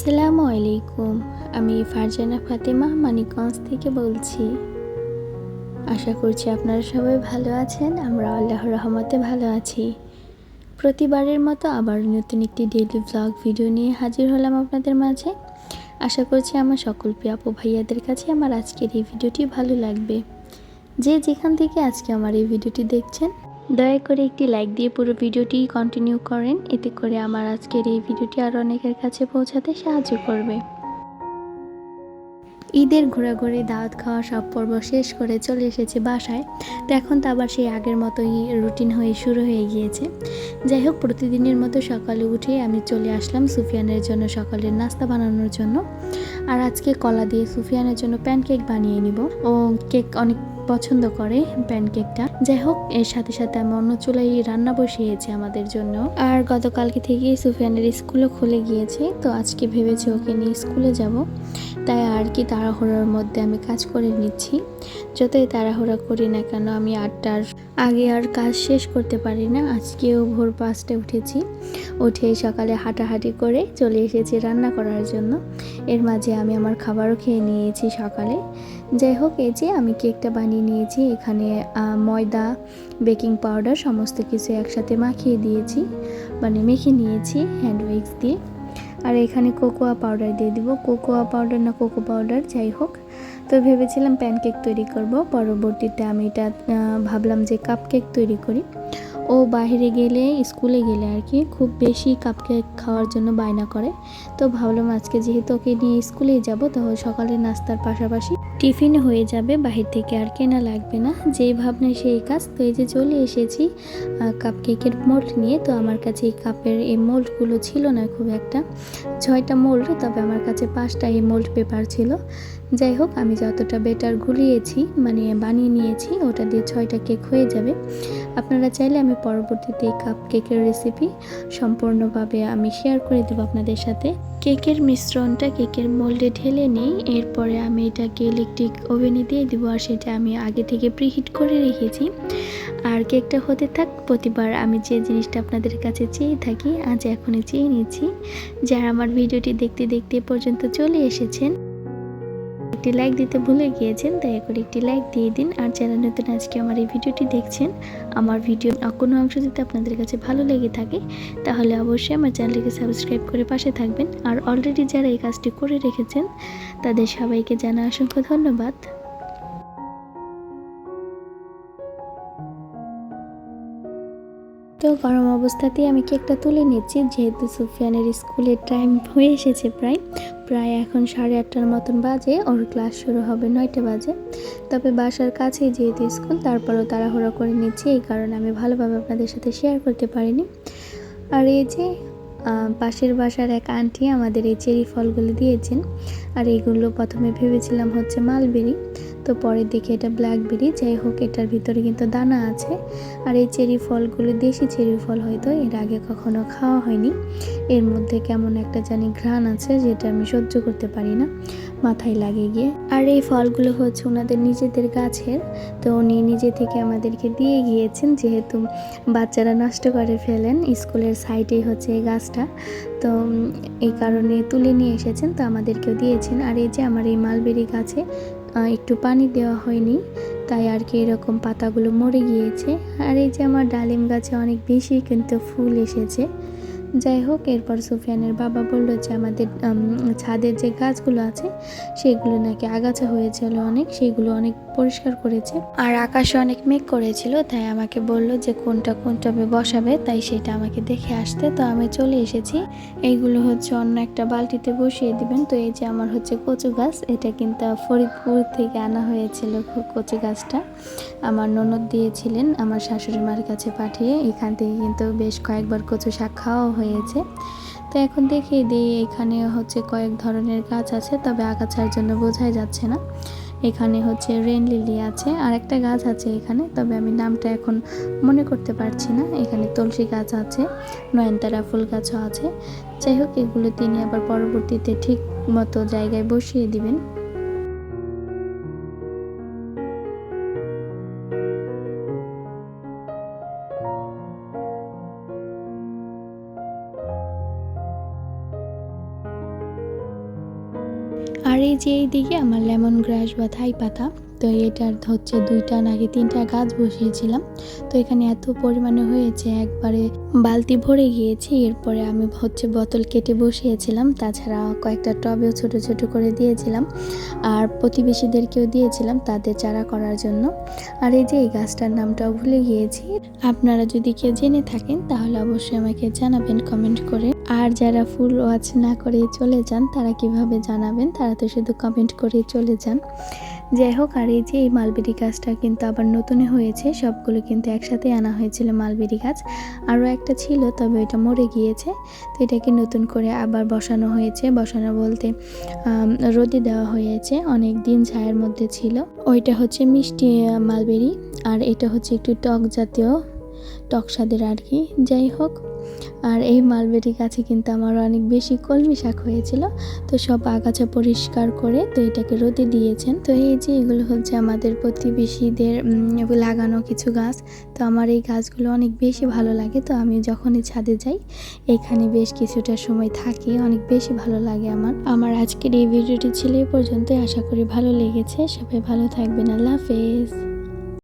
আসসালামু আলাইকুম। আমি ফারজানা ফাতেমা মানিকগঞ্জ থেকে বলছি। আশা করছি আপনারা সবাই ভালো আছেন, আমরা আল্লাহর রহমতে ভালো আছি। প্রতিবারের মতো আবার নতুন একটি ডেইলি ব্লগ ভিডিও নিয়ে হাজির হলাম আপনাদের মাঝে। আশা করছি আমার সকল প্রিয় আপু ভাইয়াদের কাছে আমার আজকের এই ভিডিওটি ভালো লাগবে। যে যেখান থেকে আজকে আমার এই ভিডিওটি দেখছেন দয়া করে একটি লাইক দিয়ে পুরো ভিডিওটি কন্টিনিউ করেন। এতে করে আমার আজকের এই ভিডিওটি আরও অনেকের কাছে পৌঁছাতে সাহায্য করবে। ঈদের ঘোরাঘুরি, দাওয়াত খাওয়া, সব পর্ব শেষ করে চলে এসেছে বাসায়। তো এখন তো আবার সেই আগের মতোই রুটিন হয়ে শুরু হয়ে গিয়েছে। যাই হোক, প্রতিদিনের মতো সকালে উঠে আমি চলে আসলাম সুফিয়ানের জন্য সকালের নাস্তা বানানোর জন্য। আর আজকে কলা দিয়ে সুফিয়ানের জন্য প্যানকেক বানিয়ে নিব। ও কেক অনেক পছন্দ করে প্যানকেকটা যাই হোক এর সাথে সাথে আমি অন্য চুলাই রান্না বসিয়েছি আমাদের জন্য। আর গতকালকে থেকেই সুফিয়ানের স্কুলও খুলে গিয়েছে, তো আজকে ভেবেছি ওকে নিয়ে স্কুলে যাব। তাই আর কি তাড়াহুড়োর মধ্যে আমি কাজ করে নিচ্ছি। যতই তাড়াহুড়া করি না কেন, আমি আটটার আগে আর কাজ শেষ করতে পারি না। আজকেও ভোর পাঁচটায় উঠেছি। উঠে সকালে হাঁটাহাঁটি করে চলে এসেছি রান্না করার জন্য। এর মাঝে আমি আমার খাবারও খেয়ে নিয়েছি সকালে। যাই হোক এই যে আমি কেকটা বানিয়ে নিয়েছি। এখানে ময়দা বেকিং পাউডার, সমস্ত কিছু একসাথে মাখিয়ে দিয়েছি। মানে মেখে নিয়েছি হ্যান্ড উইক্স দিয়ে। আর এখানে কোকোয়া পাউডার দিয়ে দিব। কোকোয়া পাউডার না কোকো পাউডার, যাই হোক। তো ভেবেছিলাম প্যানকেক তৈরি করব। পরবর্তীতে আমি এটা ভাবলাম যে কাপ কেক তৈরি করি। ও বাইরে গেলে, স্কুলে গেলে আর কি খুব বেশি কাপকেক খাওয়ার জন্য বায়না করে। তো ভাবলাম আজকে যেহেতু ওকে নিয়ে স্কুলেই যাব তাহলে সকালে নাস্তার পাশাপাশি টিফিন হয়ে যাবে, বাহির থেকে আর কেনা লাগবে না। যেই ভাবনা সেই কাজ। তো এই যে চলে এসেছি কাপ কেকের মোল্ড নিয়ে। তো আমার কাছে এই কাপের এই মোল্ডগুলো ছিল না খুব একটা। ছয়টা মোল্ড তবে আমার কাছে পাঁচটা এই মোল্ড পেপার ছিল। যাই হোক, আমি যতটা বেটার গুলিয়েছি মানে বানিয়ে নিয়েছি, ওটা দিয়ে ছয়টা কেক হয়ে যাবে। আপনারা চাইলে আমি পরবর্তীতে এই কাপ কেকের রেসিপি সম্পূর্ণভাবে আমি শেয়ার করে দেবো আপনাদের সাথে। কেকের মিশ্রণটা কেকের মোল্ডে ঢেলে নিই। এরপরে আমি এটাকে ইলেকট্রিক ওভেনে দিয়ে দেবো আর সেটা আমি আগে থেকে প্রিহিট করে রেখেছি। আর কেকটা হতে থাক, প্রতিবার আমি যে জিনিসটা আপনাদের কাছে চেয়ে থাকি, আজ এখনই চেয়ে নিচ্ছি। যারা আমার ভিডিওটি দেখতে দেখতে পর্যন্ত চলে এসেছেন একটি লাইক দিতে ভুলে গিয়েছেন, দয়া করে একটি লাইক দিয়ে দিন। আর যারা নতুন আজকে আমার এই ভিডিওটি দেখছেন, আমার ভিডিও কোনো অংশ যদি আপনাদের কাছে ভালো লেগে থাকে, তাহলে অবশ্যই আমার চ্যানেলটিকে সাবস্ক্রাইব করে পাশে থাকবেন। আর অলরেডি যারা এই কাজটি করে রেখেছেন, তাদের সবাইকে জানা অসংখ্য ধন্যবাদ। তো গরম অবস্থাতেই আমি কেকটা তুলে নিচ্ছি, যেহেতু সুফিয়ানের স্কুলের টাইম হয়ে এসেছে প্রায়। প্রায় এখন সাড়ে আটটার মতন বাজে, ওর ক্লাস শুরু হবে নয়টা বাজে। তবে বাসার কাছেই যেহেতু স্কুল, তারপরেও তাড়াহুড়ো করে নিচ্ছি, এই কারণে আমি ভালোভাবে আপনাদের সাথে শেয়ার করতে পারিনি। আর এই যে পাশের বাসার এক আন্টি আমাদের এই চেরি ফলগুলো দিয়েছেন, আর এইগুলো প্রথমে ভেবেছিলাম হচ্ছে মালবেরি তো পরে দেখে এটা ব্ল্যাকবেরি যাই হোক, এটার ভিতরে কিন্তু দানা আছে। আর এই চেরি ফলগুলো দেশি চেরি ফল হয়তো, এর আগে কখনো খাওয়া হয়নি। এর মধ্যে কেমন একটা জানি ঘ্রাণ আছে, যেটা আমি সহ্য করতে পারি না, মাথায় লাগে গিয়ে। আর এই ফলগুলো হচ্ছে ওনাদের নিজেদের গাছের, তো উনি নিজে থেকে আমাদেরকে দিয়ে গিয়েছেন, যেহেতু বাচ্চারা নষ্ট করে ফেলেন, স্কুলের সাইডেই হচ্ছে এই গাছটা। তো এই কারণে তুলে নিয়ে এসেছেন, তো আমাদেরকেও দিয়েছেন। আর এই যে আমার এই মালবেরি গাছে একটু পানি দেওয়া হয়নি, তাই আর কি এরকম পাতাগুলো মরে গিয়েছে। আর এই যে আমার ডালিম গাছে অনেক বেশি কিন্তু ফুল এসেছে। যাই হোক, এরপর সুফিয়ানের বাবা বলল যে আমাদের ছাদের যে গাছগুলো আছে, সেগুলো নাকি আগাছা হয়েছিল অনেক, সেগুলো অনেক পরিষ্কার করেছে। আর আকাশে অনেক মেঘ করেছিল, তাই আমাকে বলল যে কোনটা কোনটা বসাবে, তাই সেটা আমাকে দেখে আসতে। তো আমি চলে এসেছি। এইগুলো হচ্ছে অন্য একটা বালতিতে বসিয়ে দিবেন। তো এই যে আমার হচ্ছে কচু গাছ, এটা কিন্তু ফরিদপুর থেকে আনা হয়েছিল কচু গাছটা। আমার ননদ দিয়েছিলেন, আমার শাশুড়ি মার কাছে পাঠিয়ে। এখান থেকে কিন্তু বেশ কয়েকবার কচু শাক খাওয়া হয়েছে। তো এখন দেখিয়ে দিই এখানে হচ্ছে কয়েক ধরনের গাছ আছে, তবে আগাছার জন্য বোঝাই যাচ্ছে না। এখানে হচ্ছে রেন লিলি আছে, আর একটা গাছ আছে এখানে, তবে আমি নামটা এখন মনে করতে পারছি না। এখানে তুলসী গাছ আছে, নয়নতারা ফুল গাছও আছে। যাই হোক, এগুলো তিনি আবার পরবর্তীতে ঠিক মতো জায়গায় বসিয়ে দিবেন। আর এই যে এইদিকে আমার লেমন গ্রাস বা থাই পাতা তো এটার হচ্ছে দুইটা নাকি তিনটা গাছ বসিয়েছিলাম। তো এখানে এত পরিমাণে হয়েছে, একবারে বালতি ভরে গিয়েছি, এরপরে আমি হচ্ছে বোতল কেটে বসিয়েছিলাম। তাছাড়া কয়েকটা টবেও ছোট ছোট করে দিয়েছিলাম, আর প্রতিবেশীদেরকেও দিয়েছিলাম তাদের চারা করার জন্য। আর এই যে এই গাছটার নামটাও ভুলে গিয়েছি। আপনারা যদি কেউ জেনে থাকেন, তাহলে অবশ্যই আমাকে জানাবেন কমেন্ট করে। আর যারা ফুল ওয়াচ না করে চলে যান, তারা কীভাবে জানাবেন? তারা তো শুধু কমেন্ট করে চলে যান। যাই হোক, আর এই যে এই মালবেরি গাছটা কিন্তু আবার নতুনে হয়েছে, সবগুলো কিন্তু একসাথে আনা হয়েছিল মালবেরি গাছ। আরও একটা ছিল, তবে এটা মরে গিয়েছে। তো এটাকে নতুন করে আবার বসানো হয়েছে। বসানো বলতে রোদে দেওয়া হয়েছে, অনেক দিন ছায়ের মধ্যে ছিল। ওইটা হচ্ছে মিষ্টি মালবেরি, আর এটা হচ্ছে একটু টক জাতীয়, টক স্বাদের আর কি। যাই হোক আর এই মালবেরি গাছে কিন্তু আমার অনেক বেশি কলমি শাক হয়েছিল। তো সব আগাছা পরিষ্কার করে তো এটাকে রোদে দিয়েছেন। তো এই যে এগুলো হচ্ছে আমাদের প্রতিবেশীদের লাগানো কিছু গাছ, তো আমার এই গাছগুলো অনেক বেশি ভালো লাগে। তো আমি যখনই ছাদে যাই, এখানে বেশ কিছুটা সময় থাকি, অনেক বেশি ভালো লাগে আমার। আমার আজকের এই ভিডিওটি ছিল এই পর্যন্তই। আশা করি ভালো লেগেছে। সবাই ভালো থাকবেন। আল্লাহ হাফেজ।